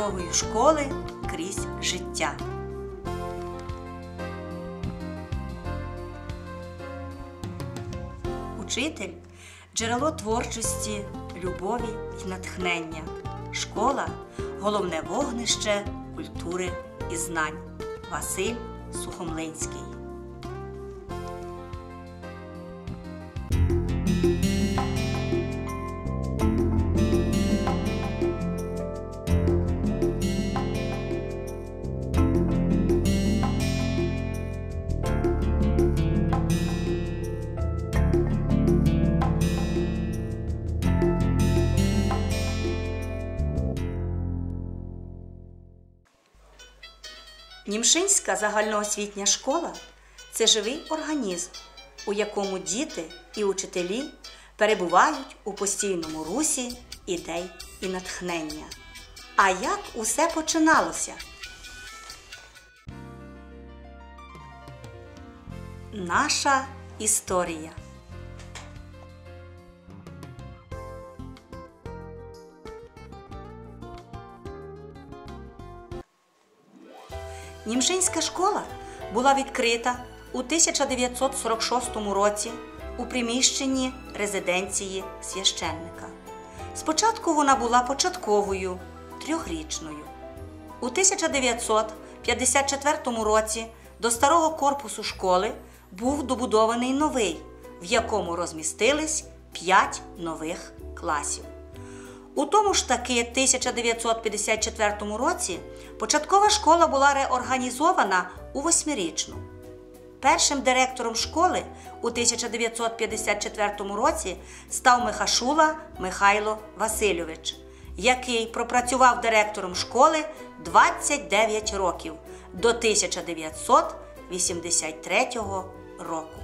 дорогою школи крізь життя. Учитель джерело творчості, любові й натхнення. Школа головне вогнище культури і знань. Василь Сухомлинський. Німшинська загальноосвітня школа це живий організм, у якому діти і учителі перебувають у постійному русі ідей і натхнення. А як усе починалося? Наша історія. Німшинська школа була відкрита у 1946 році у приміщенні резиденції священника. Спочатку вона була початковою трьохрічною. У 1954 році до старого корпусу школи був добудований новий, в якому розмістились п'ять нових класів. У тому ж таки 1954 році початкова школа була реорганізована у восьмирічну. Першим директором школи у 1954 році став Михашула Михайло Васильович, який пропрацював директором школи 29 років до 1983 року.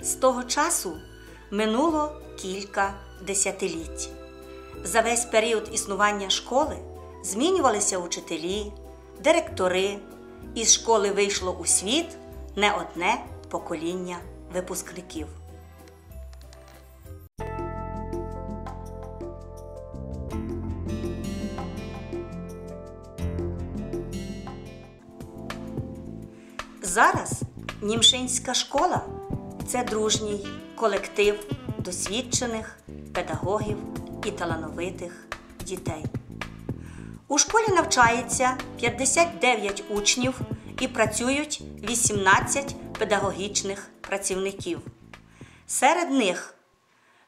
З того часу минуло кілька десятиліть. За весь період існування школи змінювалися учителі, директори, із школи вийшло у світ не одне покоління випускників. Зараз Німшинська школа це дружній колектив досвідчених педагогів і талановитих дітей. У школі навчається 59 учнів і працюють 18 педагогічних працівників. Серед них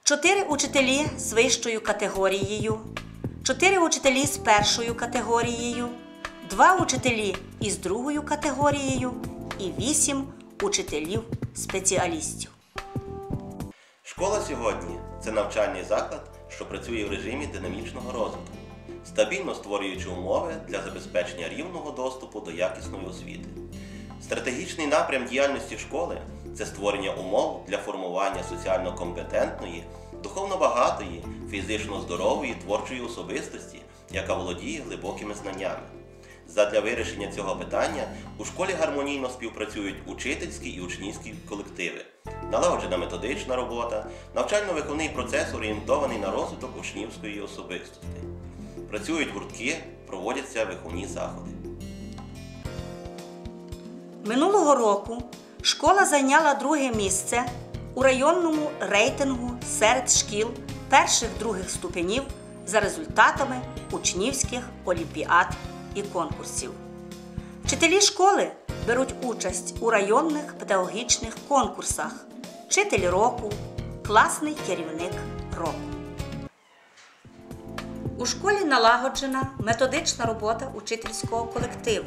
4 учителі з вищою категорією, 4 учителі з першою категорією, 2 учителі із другою категорією і 8 учителів-спеціалістів. Школа сьогодні це навчальний заклад, що працює в режимі динамічного розвитку, стабільно створюючи умови для забезпечення рівного доступу до якісної освіти. Стратегічний напрям діяльності школи це створення умов для формування соціально компетентної, духовно багатої, фізично здорової творчої особистості, яка володіє глибокими знаннями. Задля вирішення цього питання у школі гармонійно співпрацюють учительські і учнівські колективи, налагоджена методична робота, навчально-виховний процес орієнтований на розвиток учнівської особистості. Працюють гуртки, проводяться виховні заходи. Минулого року школа зайняла друге місце у районному рейтингу серед шкіл перших-других ступенів за результатами учнівських олімпіад і конкурсів. Вчителі школи беруть участь у районних педагогічних конкурсах Вчитель року, класний керівник року. У школі налагоджена методична робота учительського колективу.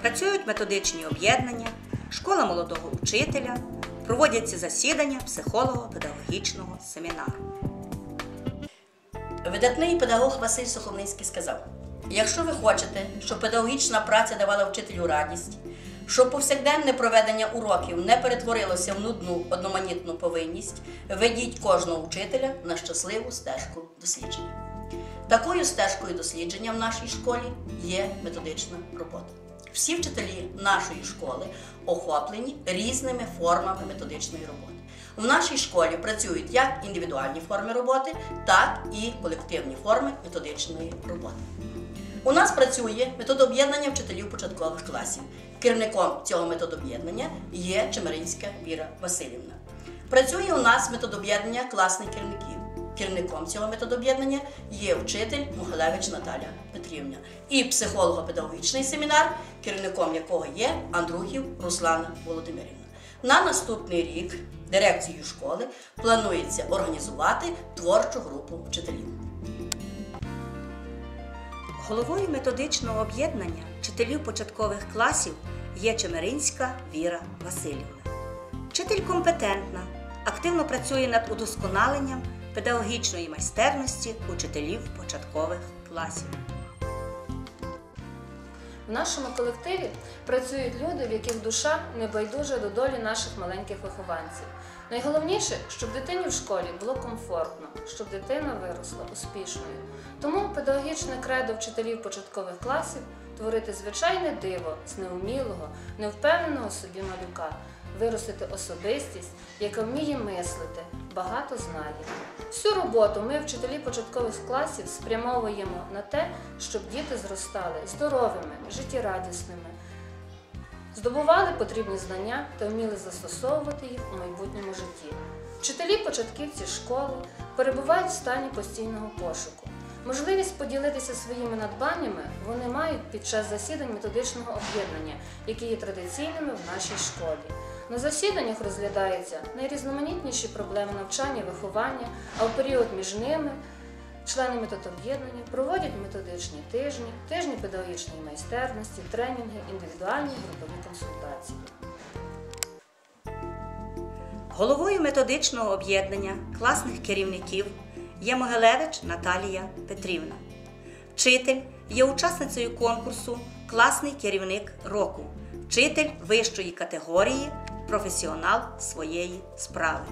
Працюють методичні об'єднання, школа молодого учителя, проводяться засідання психолого-педагогічного семінару. Видатний педагог Василь Сухомлинський сказав: якщо ви хочете, щоб педагогічна праця давала вчителю радість, щоб повсякденне проведення уроків не перетворилося в нудну одноманітну повинність, ведіть кожного вчителя на щасливу стежку дослідження. Такою стежкою дослідження в нашій школі є методична робота. всі вчителі нашої школи охоплені різними формами методичної роботи. В нашій школі працюють як індивідуальні форми роботи, так і колективні форми методичної роботи. У нас працює метод об'єднання вчителів початкових класів. Керівником цього методу об'єднання є Чемеринська Віра Васильівна. Працює у нас метод об'єднання класних керівників. Керівником цього методу об'єднання є вчитель Мухалевич Наталя Петрівна і психолого-педагогічний семінар, керівником якого є Андрухів Руслана Володимирівна. На наступний рік дирекцією школи планується організувати творчу групу вчителів. Головою методичного об'єднання вчителів початкових класів є Чемеринська Віра Васильівна. Вчитель компетентна, активно працює над удосконаленням педагогічної майстерності учителів початкових класів. В нашому колективі працюють люди, в яких душа не байдужа до долі наших маленьких вихованців. Найголовніше, щоб дитині в школі було комфортно, щоб дитина виросла успішною. Тому педагогічне кредо вчителів початкових класів творити звичайне диво з неумілого, невпевненого собі малюка, виростити особистість, яка вміє мислити, багато знає. Всю роботу ми, вчителі початкових класів, спрямовуємо на те, щоб діти зростали здоровими, життєрадісними, здобували потрібні знання та вміли застосовувати їх у майбутньому житті. Вчителі початківці школи перебувають в стані постійного пошуку. Можливість поділитися своїми надбаннями вони мають під час засідань методичного об'єднання, які є традиційними в нашій школі. На засіданнях розглядаються найрізноманітніші проблеми навчання, виховання, а в період між ними члени методоб'єднання проводять методичні тижні, тижні педагогічної майстерності, тренінги, індивідуальні групові консультації. Головою методичного об'єднання класних керівників є Могилевич Наталія Петрівна. Вчитель є учасницею конкурсу Класний керівник року, вчитель вищої категорії, професіонал своєї справи.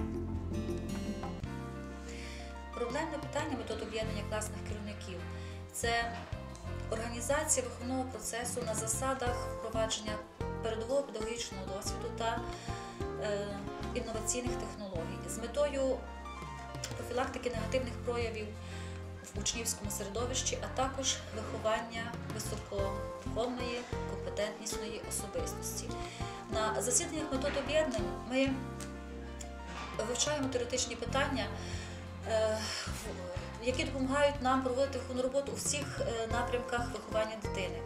Проблемне питання метод об'єднання класних керівників це організація виховного процесу на засадах впровадження передового педагогічного досвіду та е, інноваційних технологій з метою профілактики негативних проявів в учнівському середовищі, а також виховання високодуховної, компетентнісної особистості. На засіданнях метод об'єднань ми вивчаємо теоретичні питання, які допомагають нам проводити виховну роботу у всіх е, напрямках виховання дитини.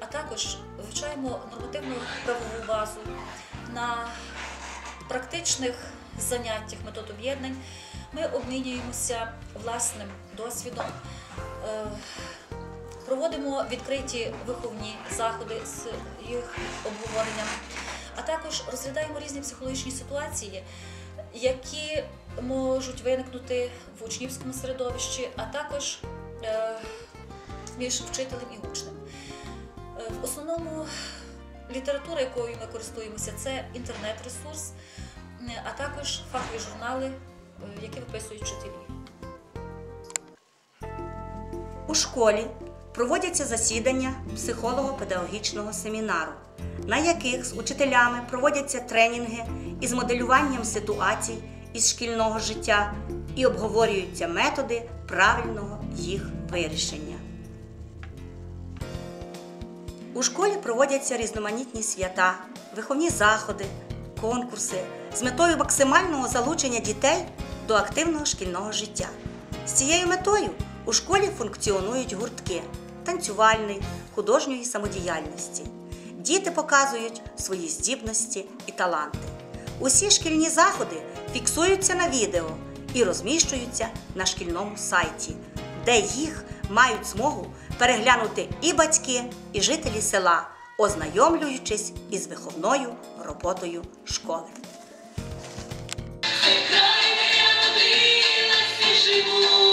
А також вивчаємо нормативну правову базу на практичних заняттях метод об'єднань. Ми обмінюємося власним досвідом, е, проводимо відкриті виховні заходи з їх обговоренням, а також розглядаємо різні психологічні ситуації, які можуть виникнути в учнівському середовищі, а також е, між вчителем і учнем. Е, В основному література, якою ми користуємося, це інтернет-ресурс, е, а також фахові журнали, які виписують вчителі. У школі проводяться засідання психолого-педагогічного семінару, на яких з учителями проводяться тренінги із моделюванням ситуацій із шкільного життя і обговорюються методи правильного їх вирішення. У школі проводяться різноманітні свята, виховні заходи, конкурси з метою максимального залучення дітей до активного шкільного життя. З цією метою у школі функціонують гуртки танцювальної, художньої самодіяльності. Діти показують свої здібності і таланти. Усі шкільні заходи фіксуються на відео і розміщуються на шкільному сайті, де їх мають змогу переглянути і батьки, і жителі села, ознайомлюючись із виховною роботою школи. Живу,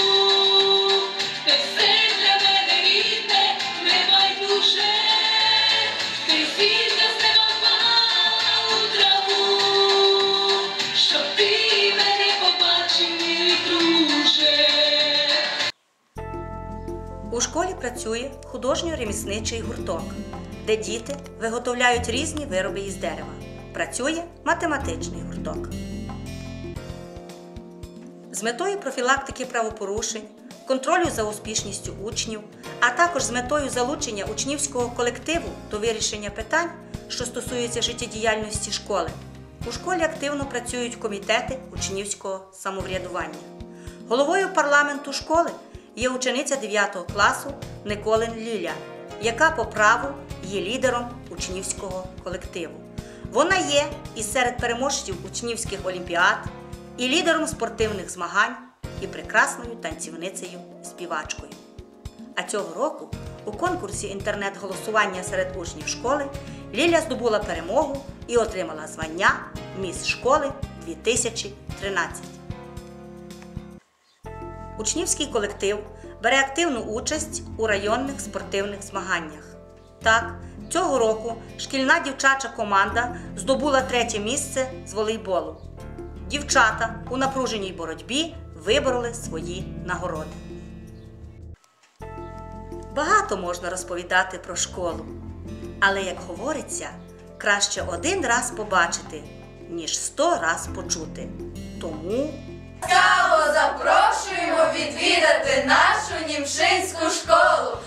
працює художньо-ремісничий гурток, де діти виготовляють різні вироби із дерева. Працює математичний гурток. З метою профілактики правопорушень, контролю за успішністю учнів, а також з метою залучення учнівського колективу до вирішення питань, що стосуються життєдіяльності школи, у школі активно працюють комітети учнівського самоврядування. Головою парламенту школи є учениця 9 класу Николин Ліля, яка по праву є лідером учнівського колективу. Вона є і серед переможців учнівських олімпіад, і лідером спортивних змагань, і прекрасною танцівницею співачкою. А цього року у конкурсі інтернет-голосування серед учнів школи Ліля здобула перемогу і отримала звання Міс школи 2013. Учнівський колектив бере активну участь у районних спортивних змаганнях. Так, цього року шкільна дівчача команда здобула третє місце з волейболу. Дівчата у напруженій боротьбі вибороли свої нагороди. Багато можна розповідати про школу, але, як говориться, краще один раз побачити, ніж сто раз почути. Тому Ласкаво запрошуємо відвідати нашу німшинську школу.